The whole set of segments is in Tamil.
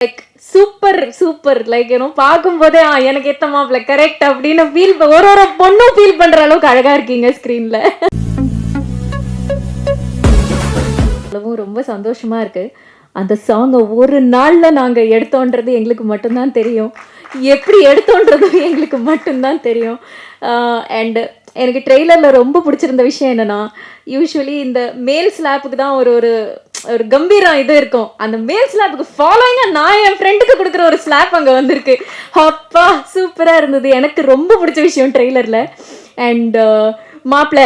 லைக் சூப்பர் சூப்பர் லைக் ஏனோ பார்க்கும்போதே ஆ எனக்கு ஏத்த மாப்பிள்ள கரெக்ட் அப்படின்னு ஃபீல் ஒரு ஒரு பொண்ணும் ஃபீல் பண்ற அளவுக்கு அழகா இருக்கீங்க ஸ்க்ரீன்ல அவ்வளவும் ரொம்ப சந்தோஷமா இருக்கு. அந்த சாங்கை ஒரு நாளில் நாங்கள் எடுத்தோன்றது எங்களுக்கு மட்டும்தான் தெரியும். எப்படி எடுத்தோன்றதும் எங்களுக்கு மட்டும்தான் தெரியும். அண்டு எனக்கு ட்ரெய்லரில் ரொம்ப பிடிச்சிருந்த விஷயம் என்னென்னா யூஸ்வலி இந்த மேல் ஸ்லாப்புக்கு தான் ஒரு ஒரு ஒரு கம்பீரம் இது இருக்கும். அந்த மேல் ஸ்லாப்புக்கு ஃபாலோயிங்காக நான் என் ஃப்ரெண்டுக்கு கொடுக்குற ஒரு ஸ்லாப் அங்கே வந்திருக்கு. அப்பா சூப்பராக இருந்தது. எனக்கு ரொம்ப பிடிச்ச விஷயம் ட்ரெய்லரில் அண்ட் மாப்பிள்ள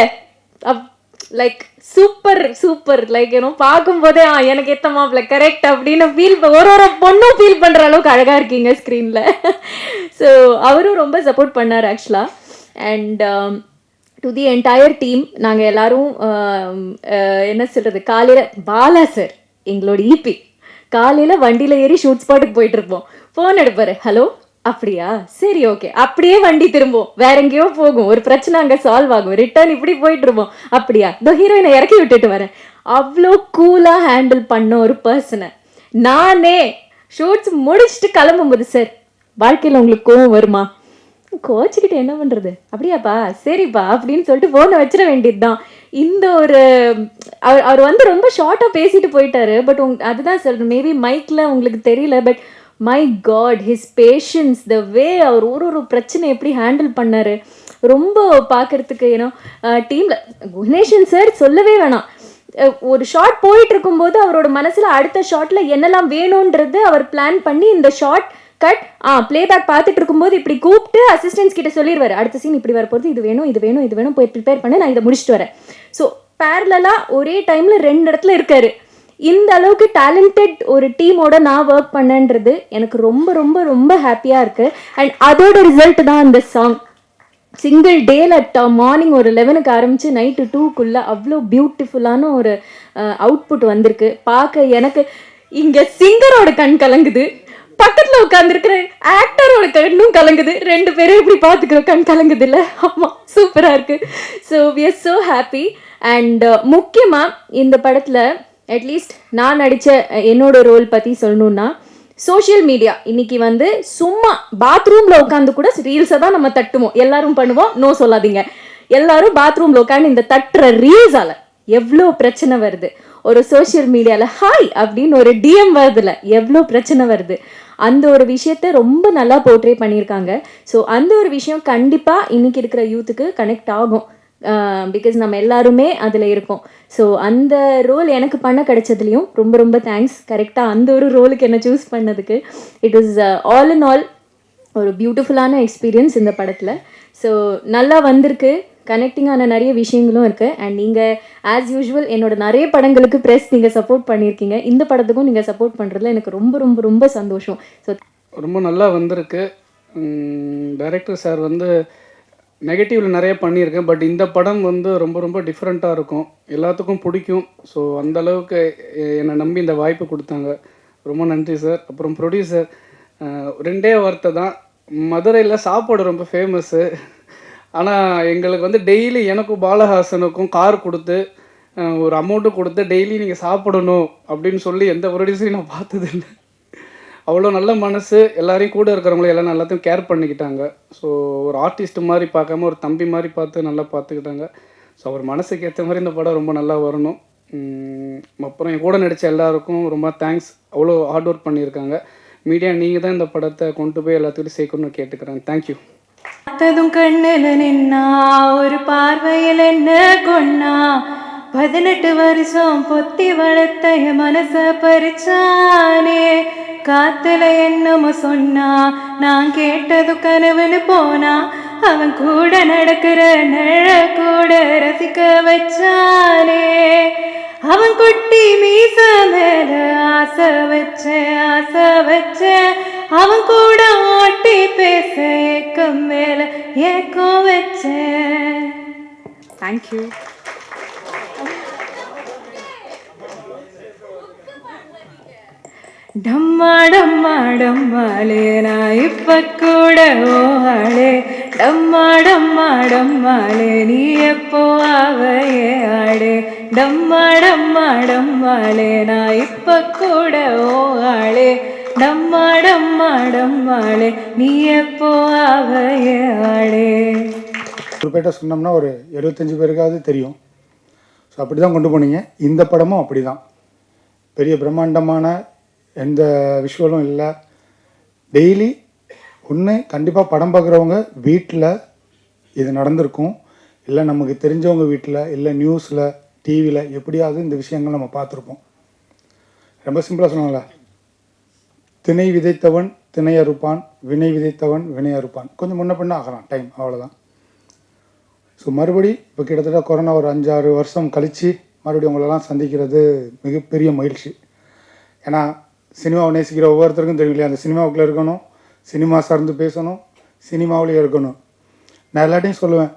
லைக் சூப்பர் சூப்பர் லைக் ஏனோ பார்க்கும்போதே ஆ எனக்கு ஏத்த மாப்பிள்ள கரெக்ட் அப்படின்னு ஃபீல் ஒரு ஒரு பொண்ணும் ஃபீல் பண்ணுற அளவுக்கு அழகாக இருக்கீங்க ஸ்க்ரீனில் ஸோ அவரும் ரொம்ப சப்போர்ட் பண்ணார் ஆக்சுவலாக and to the entire team நாங்கள் எல்லாரும் என்ன சொல்கிறது காலையில் பாலா சார் எங்களோட இபி காலையில் வண்டியில் ஏறி ஷூட் ஸ்பாட்டுக்கு போயிட்டு இருப்போம். ஃபோன் எடுப்பாரு. ஹலோ அப்படியா? சரி ஓகே அப்படியே வண்டி திரும்பும். வேற எங்கேயோ போகும். ஒரு பிரச்சனை அங்கே சால்வ் ஆகும். ரிட்டர்ன் இப்படி போயிட்டு இருப்போம். அப்படியா? இந்த ஹீரோயினை இறக்கி விட்டுட்டு வரேன். அவ்வளோ கூலாக ஹேண்டில் பண்ண ஒரு பர்சனை நானே ஷூட்ஸ் முடிச்சுட்டு கிளம்பும்போது சார் வாழ்க்கையில் உங்களுக்கு கோவம் வருமா? கோச்சிக்கிட்டு என்ன பண்றது? அப்படியாப்பா சரிப்பா அப்படின்னு சொல்லிட்டு போனை வச்சிட வேண்டியதுதான். இந்த ஒரு அவர் அவர் வந்து ரொம்ப ஷார்ட்டா பேசிட்டு போயிட்டாரு பட் உங் அதுதான் சொல்றேன் மேபி மைக்ல உங்களுக்கு தெரியல but my god his patience the way அவர் ஒரு ஒரு பிரச்சனை எப்படி ஹேண்டில் பண்ணாரு. ரொம்ப பார்க்கறதுக்கு ஏன்னோ டீம்ல குணேஷன் சார் சொல்லவே வேணாம். ஒரு ஷார்ட் போயிட்டு இருக்கும்போது அவரோட மனசுல அடுத்த ஷார்ட்ல என்னெல்லாம் வேணும்ன்றது அவர் பிளான் பண்ணி இந்த ஷார்ட் கட் ஆ பிளேபேக் பார்த்துட்டு இருக்கும்போது இப்படி கூப்பிட்டு அசிஸ்டன்ஸ் கிட்ட சொல்லிடுவார் அடுத்த சீன் இப்படி வரப்போகுது இது வேணும் இது வேணும் இது வேணும் போய் ப்ரிப்பேர் பண்ணி நான் இதை முடிச்சுட்டு வரேன். ஸோ பேரலா ஒரே டைமில் ரெண்டு இடத்துல இருக்காரு. இந்த அளவுக்கு டேலண்டட் ஒரு டீமோட நான் ஒர்க் பண்ணேன்றது எனக்கு ரொம்ப ரொம்ப ரொம்ப ஹாப்பியாக இருக்கு. அண்ட் அதோட ரிசல்ட் தான் இந்த சாங் சிங்கிள் டேல மார்னிங் ஒரு லெவனுக்கு ஆரம்பிச்சு நைட்டு டூக்குள்ளே அவ்வளோ பியூட்டிஃபுல்லான ஒரு அவுட்புட் வந்திருக்கு. பார்க்க எனக்கு இங்கே சிங்கரோட கண் கலங்குது. பக்கத்துல உட்காந்துருக்கிற ஆக்டரோட கண்ணும் கலங்குது. ரெண்டு பேரும் இப்படி பார்த்துக்கிற கண் கலங்குது இல்ல ஆமா சூப்பரா இருக்கு. So we are so happy and முக்கியமா இந்த படத்துல அட்லீஸ்ட் நான் நடித்த என்னோட ரோல் பத்தி சொல்லணும்னா சோஷியல் மீடியா இன்னைக்கு வந்து சும்மா பாத்ரூம்ல உட்காந்து கூட ரீல்ஸை தான் நம்ம தட்டுவோம். எல்லாரும் பண்ணுவோம். நோ சொல்லாதீங்க. எல்லாரும் பாத்ரூம்ல உட்காந்து இந்த தட்டுற ரீல்ஸால எவ்வளோ பிரச்சனை வருது? ஒரு சோஷியல் மீடியாவில் ஹாய் அப்படின்னு ஒரு டிஎம் வருதுல எவ்வளோ பிரச்சனை வருது? அந்த ஒரு விஷயத்த ரொம்ப நல்லா போர்ட்ரே பண்ணியிருக்காங்க. ஸோ அந்த ஒரு விஷயம் கண்டிப்பாக இன்னைக்கு இருக்கிற யூத்துக்கு கனெக்ட் ஆகும். பிகாஸ் நம்ம எல்லாருமே அதில் இருக்கோம். ஸோ அந்த ரோல் எனக்கு பண்ண கிடைச்சதுலையும் ரொம்ப ரொம்ப தேங்க்ஸ் கரெக்டாக அந்த ஒரு ரோலுக்கு என்ன சூஸ் பண்ணதுக்கு. It is all in all ஒரு பியூட்டிஃபுல்லான எக்ஸ்பீரியன்ஸ் இந்த படத்தில். ஸோ நல்லா வந்திருக்கு. கனெக்டிங்கான நிறைய விஷயங்களும் இருக்குது அண்ட் நீங்கள் ஆஸ் யூஷுவல் என்னோட நிறைய படங்களுக்கு ப்ரெஸ் நீங்கள் சப்போர்ட் பண்ணியிருக்கீங்க. இந்த படத்துக்கும் நீங்கள் சப்போர்ட் பண்ணுறதுல எனக்கு ரொம்ப ரொம்ப ரொம்ப சந்தோஷம். ஸோ ரொம்ப நல்லா வந்திருக்கு. டைரக்டர் சார் வந்து நெகட்டிவில் நிறைய பண்ணியிருக்கேன். பட் இந்த படம் வந்து ரொம்ப ரொம்ப டிஃப்ரெண்ட்டாக இருக்கும். எல்லாத்துக்கும் பிடிக்கும். ஸோ அந்த அளவுக்கு என்னை நம்பி இந்த வாய்ப்பு கொடுத்தாங்க. ரொம்ப நன்றி சார் அப்புறம் ப்ரொடியூசர் ரெண்டே வார்த்தை தான். மதுரையில் சாப்பாடு ரொம்ப ஃபேமஸ்ஸு ஆனால் எங்களுக்கு வந்து டெய்லி எனக்கும் பாலஹாசனுக்கும் கார் கொடுத்து ஒரு அமௌண்ட்டு கொடுத்து டெய்லி நீங்கள் சாப்பிடணும் அப்படின்னு சொல்லி எந்த ப்ரொடியூசரையும் நான் பார்த்ததில்லை. அவ்வளோ நல்ல மனசு. எல்லாரையும் கூட இருக்கிறவங்கள எல்லாம் எல்லாத்தையும் கேர் பண்ணிக்கிட்டாங்க. ஸோ ஒரு ஆர்டிஸ்ட் மாதிரி பார்க்காம ஒரு தம்பி மாதிரி பார்த்து நல்லா பார்த்துக்கிட்டாங்க. ஸோ அவர் மனசுக்கு ஏற்ற மாதிரி இந்த படம் ரொம்ப நல்லா வரணும். அப்புறம் என் கூட நடித்த எல்லாருக்கும் ரொம்ப தேங்க்ஸ் அவ்வளோ ஹார்ட் ஒர்க் பண்ணியிருக்காங்க. மீடியா நீங்கள் தான் இந்த படத்தை கொண்டு போய் எல்லாத்துக்கிட்டையும் சேர்க்கணும்னு கேட்டுக்கிறேன். தேங்க்யூ பார்த்ததும் கண்ணுல நின்னா ஒரு பார்வையில் என்ன கொன்னா? பதினெட்டு வருஷம் பொத்தி வளர்த்த என் மனச பறிச்சானே. காத்துல என்னமோ சொன்னா நான் கேட்டது கனவுன்னு போனா அவன் கூட நடக்கிற நிழ கூட ரசிக்க வச்சானே. அவன் குட்டி மீச மேல ஆசை வச்சேன் ஆசை வச்சேன் அவன் கூட ஓட்டி பேச ஏக்கம் மேல ஏக்கம் வச்சேன் தேங்க்யூ டம்மா டம்மா டம்மாளே நான் இப்ப கூட ஓஹாளே டம்மா டம்மா நீ எப்போ ஆவையே ஆடு? டம்மா நான் இப்ப கூட ஓ ஆளே. டம்மா டம்மாளே நீ எப்போ ஆவையே ஆளே குறிப்பிட்ட சொன்னோம்னா ஒரு எழுபத்தஞ்சு பேருக்காவது தெரியும். ஸோ அப்படி தான் கொண்டு போனீங்க. இந்த படமும் அப்படி தான் பெரிய பிரம்மாண்டமான எந்த விஷுவலும் இல்லை. டெய்லி ஒன்று கண்டிப்பாக படம் பார்க்குறவங்க வீட்டில் இது நடந்திருக்கும். இல்லை நமக்கு தெரிஞ்சவங்க வீட்டில் இல்லை நியூஸில் டிவியில் எப்படியாவது இந்த விஷயங்கள் நம்ம பார்த்துருப்போம். ரொம்ப சிம்பிளாக சொன்னாங்களே திணை விதைத்தவன் திணை அறுப்பான் வினை விதைத்தவன் வினை அறுப்பான். கொஞ்சம் முன்ன பின்ன ஆகலாம் டைம் அவ்வளோதான் ஸோ மறுபடி இப்போ கிட்டத்தட்ட கொரோனா ஒரு அஞ்சாறு வருஷம் கழித்து மறுபடியும் உங்களெல்லாம் சந்திக்கிறது மிகப்பெரிய மகிழ்ச்சி. ஏன்னா சினிமாவை நேசிக்கிற ஒவ்வொருத்தருக்கும் தெரியும் இல்லையா? அந்த சினிமாவுக்குள்ளே இருக்கணும் சினிமா சார்ந்து பேசணும் சினிமாவிலேயே இருக்கணும். நான் எல்லாட்டையும் சொல்லுவேன்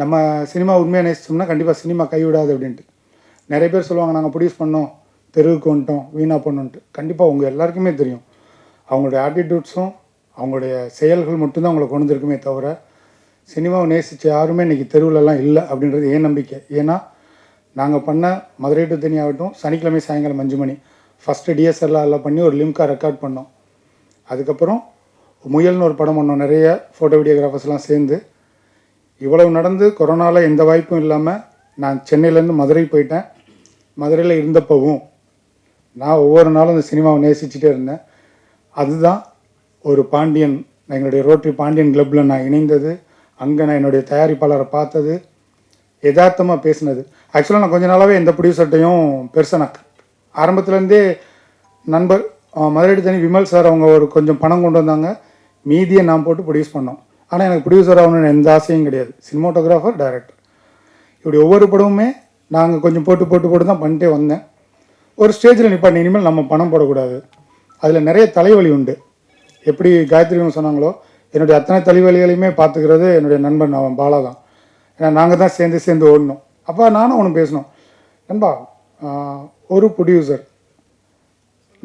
நம்ம சினிமா உண்மையாக நேசிச்சோம்னா கண்டிப்பாக சினிமா கைவிடாது அப்படின்ட்டு. நிறைய பேர் சொல்லுவாங்க நாங்கள் ப்ரொடியூஸ் பண்ணோம் தெருவுக்கு வந்துட்டோம் வீணாக பண்ணோன்ட்டு கண்டிப்பாக உங்கள் எல்லாருக்குமே தெரியும். அவங்களுடைய ஆட்டிடியூட்ஸும் அவங்களுடைய செயல்கள் மட்டும்தான் அவங்களை கொண்டு வந்திருக்குமே தவிர சினிமாவை நேசித்த யாருமே இன்றைக்கி தெருவுலலாம் இல்லை அப்படின்றது ஏன் நம்பிக்கை. ஏன்னா நாங்கள் பண்ண மதுரை டு தனி ஆகட்டும் சனிக்கிழமை சாயங்காலம் அஞ்சு மணி. ஃபஸ்ட்டு டிஎஸ்எல்ஆரில் எல்லாம் பண்ணி ஒரு லிம்கா ரெக்கார்ட் பண்ணோம். அதுக்கப்புறம் முயல்னு ஒரு படம் பண்ணோம் நிறைய ஃபோட்டோ வீடியோகிராஃபர்ஸ்லாம் சேர்ந்து. இவ்வளவு நடந்து கொரோனாவில் எந்த வாய்ப்பும் இல்லாமல் நான் சென்னையிலேருந்து மதுரை போயிட்டேன். மதுரையில் இருந்தப்பவும் நான் ஒவ்வொரு நாளும் இந்த சினிமாவை நேசிச்சுட்டே இருந்தேன். அதுதான் ஒரு பாண்டியன் எங்களுடைய ரோட்டரி பாண்டியன் கிளப்பில் நான் இணைந்தது. அங்கே நான் என்னுடைய தயாரிப்பாளரை பார்த்தது. யதார்த்தமாக பேசினது. ஆக்சுவலாக நான் கொஞ்ச நாளாகவே எந்த ப்ரொடியூசர்ட்டையும் பெருசாக நான் ஆரம்பத்துலேருந்தே நண்பர் மதுரை தனி விமல் சார் அவங்க ஒரு கொஞ்சம் பணம் கொண்டு வந்தாங்க. மீதியை நான் போட்டு ப்ரொடியூஸ் பண்ணோம். ஆனால் எனக்கு ப்ரொடியூசர் ஆகணும்னு எந்த ஆசையும் கிடையாது. சினிமாட்டோகிராஃபர் டைரக்டர் இப்படி ஒவ்வொரு படமுமே நாங்கள் கொஞ்சம் போட்டு போட்டு போட்டு தான் பண்ணிட்டே வந்தேன். ஒரு ஸ்டேஜில் நிப்பாட்டி இனிமேல் நம்ம பணம் போடக்கூடாது. அதில் நிறைய தலைவலி உண்டு. எப்படி காயத்ரி சொன்னாங்களோ என்னுடைய அத்தனை தலைவலிகளையுமே பார்த்துக்கிறது என்னுடைய நண்பன் அவன் பாலா தான். ஏன்னா நாங்கள் தான் சேர்ந்து சேர்ந்து ஓடணும். அப்போ நானும் அவனும் பேசணும் நண்பா ஒரு ப்ரொடியூசர்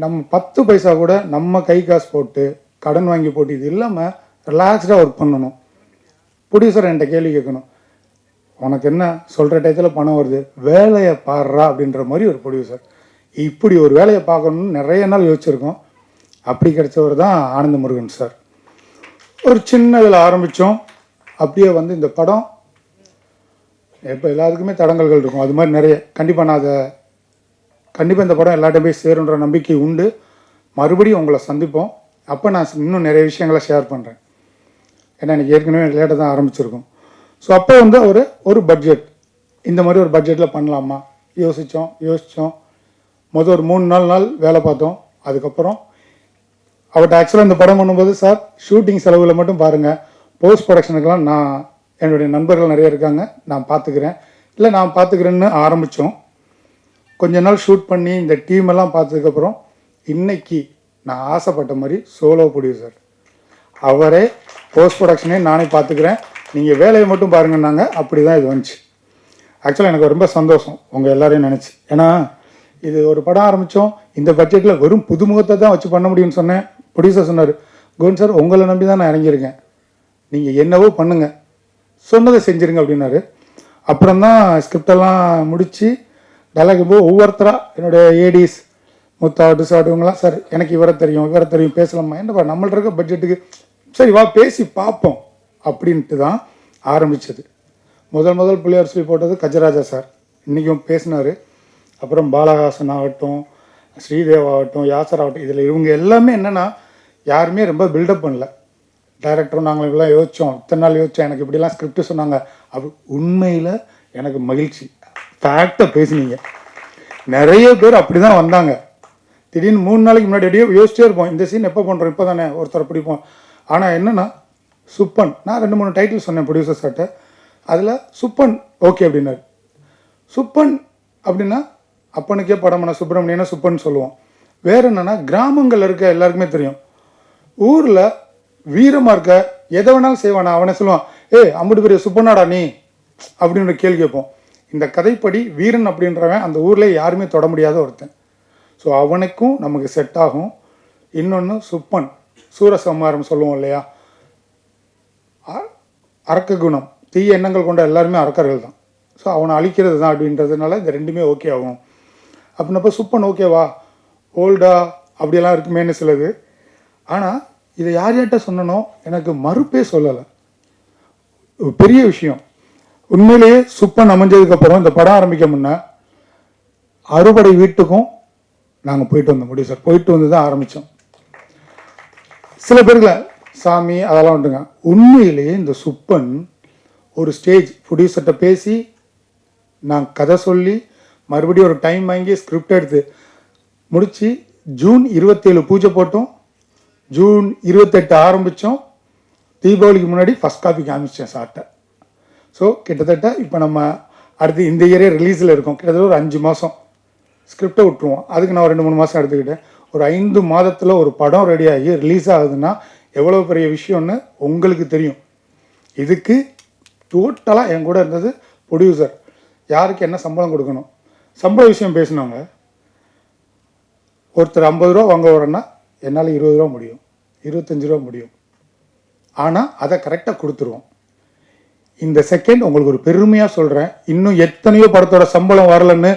நம்ம பத்து பைசா கூட நம்ம கை காசு போட்டு கடன் வாங்கி போட்டு இது இல்லாமல் ரிலாக்ஸ்டாக ஒர்க் பண்ணணும். ப்ரொடியூசர் என்கிட்ட கேள்வி கேட்கணும். உனக்கு என்ன? சொல்கிற டயத்தில் பணம் வருது. வேலையை பாடுறா அப்படின்ற மாதிரி ஒரு ப்ரொடியூசர் இப்படி ஒரு வேலையை பார்க்கணும்னு நிறைய நாள் யோசிச்சிருக்கோம். அப்படி கிடைச்சவர் தான் ஆனந்த முருகன் சார். ஒரு சின்ன இதில் ஆரம்பித்தோம் அப்படியே வந்து இந்த படம் இப்போ எல்லாத்துக்குமே தடங்கல்கள் இருக்கும். அது மாதிரி நிறைய. கண்டிப்பாக நான் அதை கண்டிப்பாக இந்த படம் எல்லாட்டையும் போய் சேருன்ற நம்பிக்கை உண்டு. மறுபடியும் உங்களை சந்திப்போம். அப்போ நான் இன்னும் நிறைய விஷயங்களை ஷேர் பண்ணுறேன் ஏன்னா எனக்கு ஏற்கனவே லேட்டாக தான் ஆரம்பிச்சிருக்கோம். ஸோ அப்போ வந்து ஒரு ஒரு பட்ஜெட் இந்த மாதிரி ஒரு பட்ஜெட்டில் பண்ணலாமா? யோசித்தோம் யோசித்தோம் மொதல் ஒரு மூணு நாலு நாள் வேலை பார்த்தோம். அதுக்கப்புறம் அவர்கிட்ட ஆக்சுவலாக இந்த படம் பண்ணும்போது சார் ஷூட்டிங் செலவில் மட்டும் பாருங்கள் போஸ்ட் ப்ரொடக்ஷனுக்கெல்லாம் நான் என்னுடைய நண்பர்கள் நிறைய இருக்காங்க. நான் பார்த்துக்கிறேன். இல்லை நான் பார்த்துக்கிறேன்னு ஆரம்பித்தோம் கொஞ்ச நாள் ஷூட் பண்ணி இந்த டீம் எல்லாம் பார்த்ததுக்கப்புறம் இன்னைக்கு நான் ஆசைப்பட்ட மாதிரி சோலோ ப்ரொடியூசர் அவரே போஸ்ட் ப்ரொடக்ஷனே நானே பார்த்துக்கிறேன். நீங்கள் வேலையை மட்டும் பாருங்கன்னாங்க அப்படி தான் இது வந்துச்சு. ஆக்சுவலாக எனக்கு ரொம்ப சந்தோஷம் உங்கள் எல்லாரையும் நினச்சி. ஏன்னா இது ஒரு படம் ஆரம்பித்தோம் இந்த பட்ஜெட்டில் வெறும் புதுமுகத்தை தான் வச்சு பண்ண முடியும்னு சொன்னேன். ப்ரொடியூசர் சொன்னார் கோவிந்த் சார் உங்களை நம்பி தான் நான் இறங்கியிருக்கேன். நீங்கள் என்னவோ பண்ணுங்கள் சொன்னதை செஞ்சுருங்க அப்படின்னாரு. அப்புறம் தான் ஸ்கிரிப்டெல்லாம் முடித்து டைலாக் போது ஒவ்வொருத்தராக என்னுடைய ஏடிஸ் முத்தா டிசாட் சார் எனக்கு இவரை தெரியும் இவரை தெரியும் பேசலாமா? என்னப்பா நம்மள்ட்ட இருக்க பட்ஜெட்டுக்கு சரி வா பேசி பார்ப்போம் அப்படின்ட்டு தான் ஆரம்பித்தது முதல் முதல் பிள்ளையார் சொல்லி போட்டது கஜராஜா சார். இன்றைக்கும் பேசினார். அப்புறம் பாலஹாசன் ஆகட்டும் ஸ்ரீதேவ் ஆகட்டும் யாசர் ஆகட்டும் இதில் இவங்க எல்லாமே என்னென்னா யாருமே ரொம்ப பில்டப் பண்ணல. டைரக்டரும் நாங்கள் இப்படிலாம் யோசித்தோம் இத்தனை நாள் யோசித்தோம் எனக்கு இப்படிலாம் ஸ்கிரிப்ட் சொன்னாங்க. அப்படி உண்மையில் எனக்கு மகிழ்ச்சி. ஃபேக்டாக பேசினீங்க. நிறைய பேர் அப்படி தான் வந்தாங்க. திடீர்னு மூணு நாளைக்கு முன்னாடி அப்படியே யோசிச்சே இருப்போம் இந்த சீன் எப்போ பண்ணுறோம் இப்போ தானே ஒருத்தரை பிடிப்போம். ஆனால் என்னென்னா சுப்பன் நான் ரெண்டு மூணு டைட்டில் சொன்னேன் ப்ரொடியூசர் சார்ட்ட அதில் சுப்பன் ஓகே அப்படின்னாரு. சுப்பன் அப்படின்னா அப்பனுக்கே படமான சுப்பிரமணியனா சுப்பன் சொல்லுவோம். வேற என்னென்னா கிராமங்களில் இருக்க எல்லாருக்குமே தெரியும். ஊரில் வீரமாக இருக்க எதை வேணாலும் செய்வானா அவனை சொல்லுவான் ஏ அம்புட்டு பெரிய சுப்பனாடா நீ? அப்படின்ற கேள்வி கேட்போம். இந்த கதைப்படி வீரன் அப்படின்றவன் அந்த ஊரில் யாருமே தொட முடியாத ஒருத்தன். ஸோ அவனுக்கும் நமக்கு செட் ஆகும். இன்னொன்று சுப்பன் சூரசம்ஹாரம் சொல்லுவோம் இல்லையா? அறக்க அரக்க குணம் தீய எண்ணங்கள் கொண்ட எல்லாருமே அரக்கர்கள் தான். ஸோ அவனை அழிக்கிறது தான் அப்படின்றதுனால இந்த ரெண்டுமே ஓகே ஆகும். அப்படின்னப்ப சுப்பன் ஓகேவா ஓல்டா அப்படியெல்லாம் இருக்குமேன்னு சிலது. ஆனால் இதை யார் யார்கிட்ட சொன்னனோ எனக்கு மறுப்பே சொல்லலை. ஒரு பெரிய விஷயம். உண்மையிலேயே சுப்பன் அமைஞ்சதுக்கப்புறம் இந்த படம் ஆரம்பிக்க முன்ன அறுபடை வீட்டுக்கும் நாங்கள் போயிட்டு வந்தோம் முடியும் சார். போயிட்டு வந்து தான் ஆரம்பித்தோம் சில பேருக்குல சாமி அதெல்லாம் வந்துங்க உண்மையிலேயே இந்த சுப்பன் ஒரு ஸ்டேஜ் ப்ரொடியூசர்கிட்ட பேசி நான் கதை சொல்லி மறுபடியும் ஒரு டைம் வாங்கி ஸ்கிரிப்ட் எடுத்து முடித்து ஜூன் இருபத்தேழு பூஜை போட்டோம். ஜூன் இருபத்தெட்டு ஆரம்பித்தோம் தீபாவளிக்கு முன்னாடி ஃபஸ்ட் காப்பி காமிச்சேன் சார்ட்டை ஸோ கிட்டத்தட்ட இப்போ நம்ம அடுத்து இந்த இயரே ரிலீஸில் இருக்கோம். கிட்டத்தட்ட ஒரு அஞ்சு மாதம் ஸ்கிரிப்டை விட்டுருவோம். அதுக்கு நான் ரெண்டு மூணு மாதம் எடுத்துக்கிட்டேன். ஒரு ஐந்து மாதத்தில் ஒரு படம் ரெடி ஆகி ரிலீஸ் ஆகுதுன்னா எவ்வளோ பெரிய விஷயம்னு உங்களுக்கு தெரியும். இதுக்கு டோட்டலாக என் கூட இருந்தது ப்ரொடியூசர் யாருக்கு என்ன சம்பளம் கொடுக்கணும்? சம்பள விஷயம் பேசினவங்க. ஒருத்தர் ஐம்பது ரூபா வாங்க வரேன்னா என்னால் இருபது ரூபா முடியும். இருபத்தஞ்சு ரூபா முடியும். ஆனால் அதை கரெக்டாக கொடுத்துருவோம். இந்த செகண்ட் உங்களுக்கு ஒரு பெருமையாக சொல்கிறேன் இன்னும் எத்தனையோ படத்தோட சம்பளம் வரலன்னு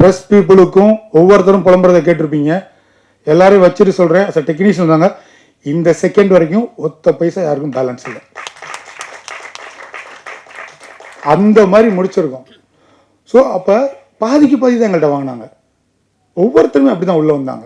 ப்ரெஸ் பீப்புளுக்கும் ஒவ்வொருத்தரும் புலம்புறதை கேட்டிருப்பீங்க. எல்லாரையும் வச்சுட்டு சொல்கிறேன் அஸ் டெக்னீஷியன் தாங்க இந்த செகண்ட் வரைக்கும் ஒத்த பைசா யாருக்கும் பேலன்ஸ் இல்லை. அந்த மாதிரி முடிச்சிருக்கோம். ஸோ அப்போ பாதிக்கு பாதி தான் எங்கள்கிட்ட வாங்கினாங்க. ஒவ்வொருத்தருமே அப்படி தான் உள்ளே வந்தாங்க.